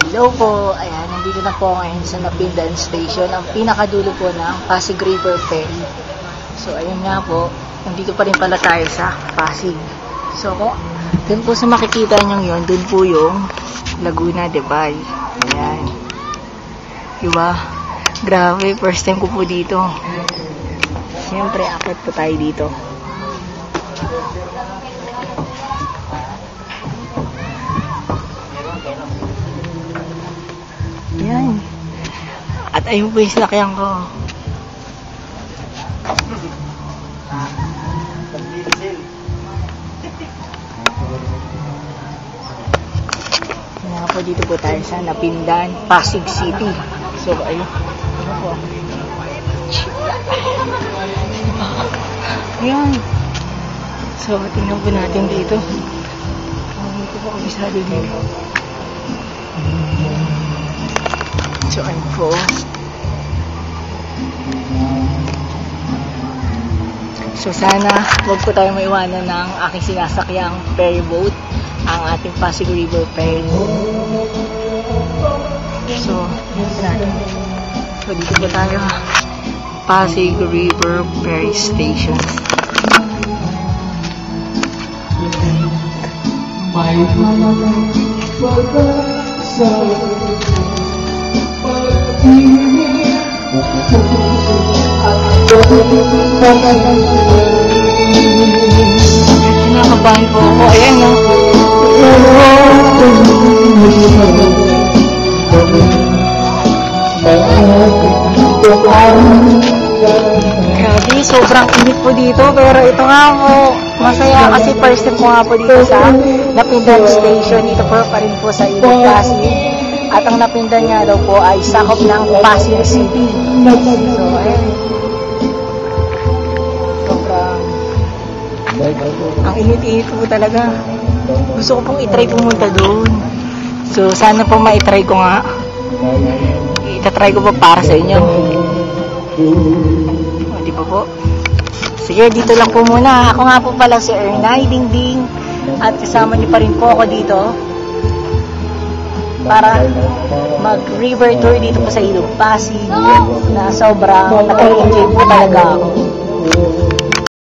Hello po. Ayan, nandito na po ngayon sa Napindan Station, ang pinakadulo po ng Pasig River Ferry. So, ayun nga po, nandito pa rin pala tayo sa Pasig. So, kung dun po sa makikita nyo yun, dun po yung Laguna de Bay. Ayan. Diba? Grabe, first time ko po dito. Siyempre, akit po tayo dito. At ayun po yung sinakyan ko. Kaya po dito po tayo sa Napindan, Pasig City. So, ayun. Ano po? Ayan. So, tingnan po natin dito. Ko po kabisado dito. So, ayun po. So, sana wag po tayo maiwanan ng aking sinasakyang ferry boat, ang ating Pasig River Ferry. So, dito natin. So, dito po tayo. Pasig River Ferry Station. Pag-ibig Kinakabahan po ako. Ayan yung Grabe, sobrang init po dito. Pero ito nga po, masaya kasi first time ko nga po dito sa Napindan Station. Ito po pa rin po sa Ilog Pasig. At ang Napindan nga daw po ay sakop ng Pasig City. So, ayun. Sobrang ang init-init po talaga. Gusto ko pong itry pumunta doon. So, sana po ma-try ko nga. Itatry ko po para sa inyo. O, di ba po? Sige, dito lang po muna. Ako nga po pala si Ernay Dingding. At kasama niyo pa rin po ako dito. Para mag-river tour dito po sa Ilog Pasig. Na sobrang nag-enjoy po talaga ako.